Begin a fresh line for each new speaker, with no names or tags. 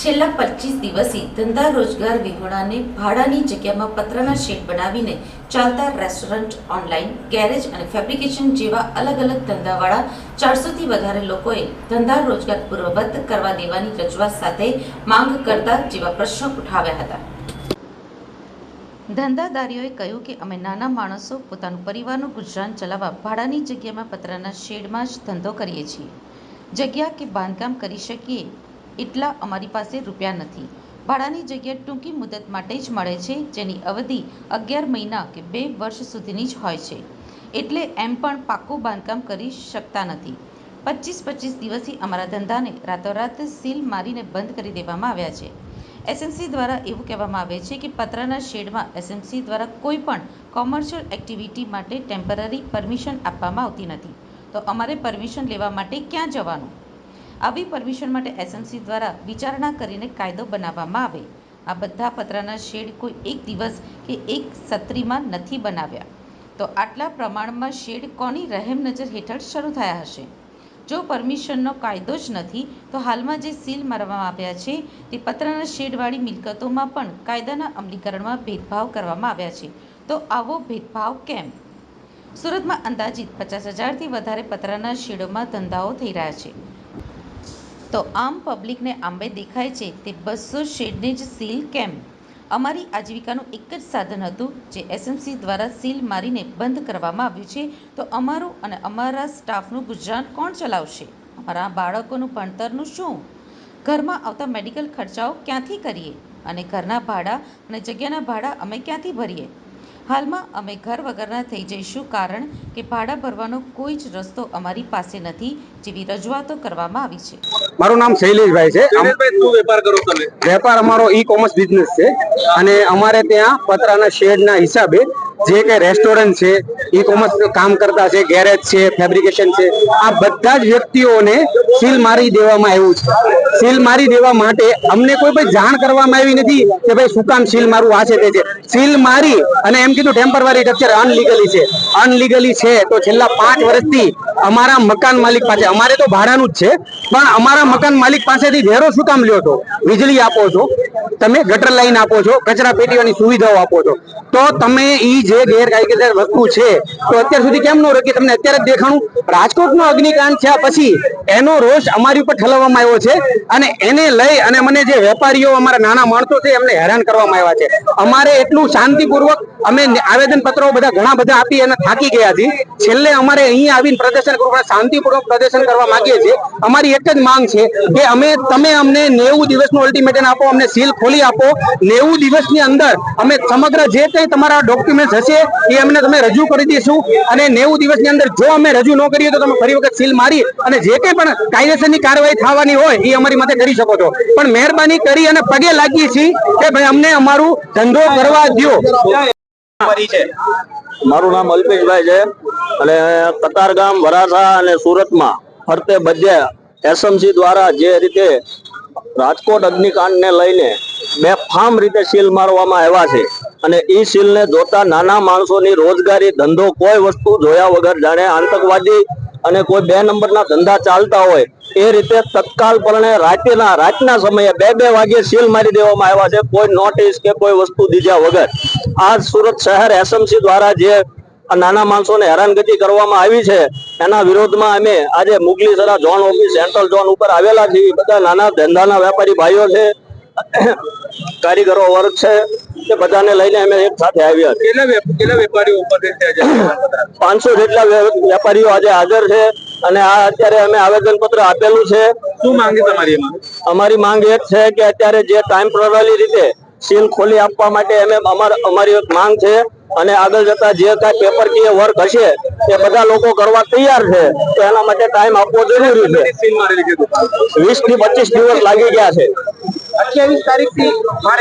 છેલ્લા પચીસ દિવસથી ધંધા રોજગાર વિહોણાને ભાડાની જગ્યામાં પતરાના શેડ બનાવીને ચાલતા રેસ્ટોરન્ટ, ઓનલાઈન, ગેરેજ અને ફેબ્રિકેશન જેવા અલગ અલગ ધંધાવાળા ચારસોથી વધારે લોકોએ ધંધા રોજગાર પૂર્વવત કરવા દેવાની રજૂઆત સાથે માંગ કરતા જેવા પ્રશ્નો ઉઠાવ્યા હતા. ધંધાદારીઓએ કહ્યું કે અમે નાના માણસો પોતાનું પરિવારનું ગુજરાન ચલાવવા ભાડાની જગ્યામાં પતરાના શેડમાં જ ધંધો કરીએ છીએ. જગ્યા કે બાંધકામ કરી શકીએ એટલા અમારી પાસે રૂપિયા નથી. ભાડાની જગ્યા ટૂંકી મુદત માટે જ મળે છે, જેની અવધિ અગિયાર મહિના કે બે વર્ષ સુધીની જ હોય છે. એટલે એમ પણ પાક્કું બાંધકામ કરી શકતા નથી. પચીસ પચીસ દિવસથી અમારા ધંધાને રાતોરાત સીલ મારીને બંધ કરી દેવામાં આવ્યા છે. એસએમસી દ્વારા એવું કહેવામાં આવે છે કે પતરાના શેડમાં એસએમસી દ્વારા કોઈ પણ કોમર્શિયલ એક્ટિવિટી માટે ટેમ્પરરી પરમિશન આપવામાં આવતી નથી. તો અમારે પરમિશન લેવા માટે ક્યાં જવાનું? આવી પરમિશન માટે એસએમસી દ્વારા વિચારણા કરીને કાયદો બનાવવામાં આવે. આ બધા પતરાના શેડ કોઈ એક દિવસ કે એક સત્રીમાં નથી બનાવ્યા. તો આટલા પ્રમાણમાં શેડ કોની રહેમ નજર હેઠળ શરૂ થયા હશે? જો પરમિશનનો કાયદો જ નથી, તો હાલમાં જે સીલ મારવામાં આવ્યા છે, તે પતરાના શેડવાળી મિલકતોમાં પણ કાયદાના અમલીકરણમાં ભેદભાવ કરવામાં આવ્યા છે. તો આવો ભેદભાવ કેમ? સુરતમાં અંદાજિત પચાસ હજારથી વધારે પતરાના શેડોમાં ધંધાઓ થઈ રહ્યા છે. તો આમ પબ્લિકને આંબે દેખાય છે તે બસો શેડને જ સીલ કેમ? અમારી આજીવિકાનું એક જ સાધન હતું જે એસએમસી દ્વારા સીલ મારીને બંધ કરવામાં આવ્યું છે. તો અમારું અને અમારા સ્ટાફનું ગુજરાન કોણ ચલાવશે? અમારા બાળકોનું ભણતરનું શું? ઘરમાં આવતા મેડિકલ ખર્ચાઓ ક્યાંથી કરીએ? અને ઘરના ભાડા અને જગ્યાના ભાડા અમે ક્યાંથી ભરીએ? હાલમાં અમે ઘર વગરના થઈ જઈશું કારણ કે ભાડા ભરવાનો કોઈ જ રસ્તો અમારી પાસે નથી જેવી રજૂઆતો કરવામાં આવી છે.
મારું નામ શૈલેષભાઈ છે.
કરો તમે?
વેપાર અમારો ઈ કોમર્સ બિઝનેસ છે અને અમારે ત્યાં પતરાના શેડના હિસાબે જે કે રેસ્ટોરન્ટ છે ઈ કોમર્સ કામ કરતા છે ગેરેજ છે ફેબ્રિકેશન છે, આ બધા જ વ્યક્તિઓને સીલ મારી દેવામાં આવ્યું છે. સીલ મારી દેવા માટે અમને કોઈ ભાઈ જાણ કરવામાં આવી નથી કે ભાઈ શું કામ સીલ મારું આ છે તે છે. સીલ મારી અને એમ કીધું ટેમ્પરરી સ્ટ્રક્ચર અનલીગલી છે. અનલીગલી છે તો છેલ્લા પાંચ વર્ષથી અમારા મકાન માલિક પાસે, અમારે તો ભાડાનું જ છે, પણ અમારા મકાન માલિક પાસેથી વેરો શું કામ લ્યો છો? વીજળી આપો છો, તમે ગટર લાઈન આપો છો કચરા પેટીઓની સુવિધાઓ આપો છો. તો તમે ઈ જે ગેરકાયદેસર વસ્તુ છે, તો અત્યાર સુધી કેમ ન રોકી તમને અત્યારે જ દેખાણું? રાજકોટનો અગ્નિકાંડ થયા પછી એનો રોષ અમારી ઉપર ઠલવવામાં આવ્યો છે અને એને લઈ અને મને જે વેપારીઓ અમારા નાના માણસો છે એમને હેરાન કરવામાં આવ્યા છે. અમારે એટલું શાંતિપૂર્વક અમે આવેદન પત્રો બધા ઘણા બધા આપી અને થાકી ગયા છીએ. છેલ્લે અમારે અહીં આવીને પ્રદર્શન કરવું. શાંતિપૂર્વક પ્રદર્શન કરવા માંગીએ છીએ. અમારી એક જ માંગ છે કે અમે તમે અમને નેવું દિવસનું અલ્ટિમેટમ આપો, અમને સીલ ખોલી આપો. નેવું દિવસની અંદર અમે સમગ્ર જે કંઈ તમારા ડોક્યુમેન્ટ હશે એ અમને તમે રજૂ કરી દઈશું. અને નેવું દિવસની અંદર જો અમે રજૂ ન કરીએ તો તમે ફરી વખત સીલ મારી અને જે કંઈ પણ કાયદેસરની કાર્યવાહી થવાની હોય એ અમારી માટે કરી શકો છો. પણ મહેરબાની કરી અને પગે લાગીએ છીએ કે ભાઈ અમને અમારું ધંધો કરવા
છે
મારું નામ અલ્પેશભાઈ છે. અને કતારગામ વરાસા અને સુરતમાં ફરતે બધે એસએમસી દ્વારા જે રીતે રાજકોટ અગ્નિકાંડને લઈને બે ફામ રીતે સીલ મારવામાં આવ્યા છે. અને એ સીલને જોતા નાના માણસોની રોજગારી ધંધો કોઈ વસ્તુ જોયા વગર જાણે આતંકવાદી અને કોઈ બે નંબરના ધંધા ચાલતા હોય, એ રીતે તત્કાલ પરણે રાતના રાતના સમયે બે બે વાગે સીલ મારી દેવામાં આવ્યા છે. કોઈ નોટિસ કે કોઈ વસ્તુ દીધા વગર. આ સુરત શહેર એસએમસી દ્વારા જે નાના માણસોને હેરાનગતિ કરવામાં આવી છે એના વિરોધમાં અમે આજે Mughlisara zone office central zone ઉપર આવેલા છીએ. બધા નાના ધંધાના વેપારી ભાઈઓ છે કારીગરો વર્ગ છે તે બધાને લઈને અમે એક સાથે આવ્યા
કેટલા વેપ- કેટલા વેપારીઓ
પાંચસો જેટલા વેપારીઓ આજે હાજર છે અને આ અત્યારે અમે આવેદન પત્ર આપેલું છે.
શું માંગે તમારી
અમારી માંગ એ છે કે અત્યારે જે ટાઈમ પ્રણાલી રીતે સીલ ખોલી આપવા માટે અમે અમારી એક માંગ છે અને આગળ જતા જે કાંઈ પેપર કીય વર્ક હશે એ બધા લોકો કરવા તૈયાર છે. તો એના માટે ટાઈમ આપવો જરૂરી છે. વીસથી પચીસ દિવસ લાગી ગયા છે.
અઠ્યાવીસ તારીખથી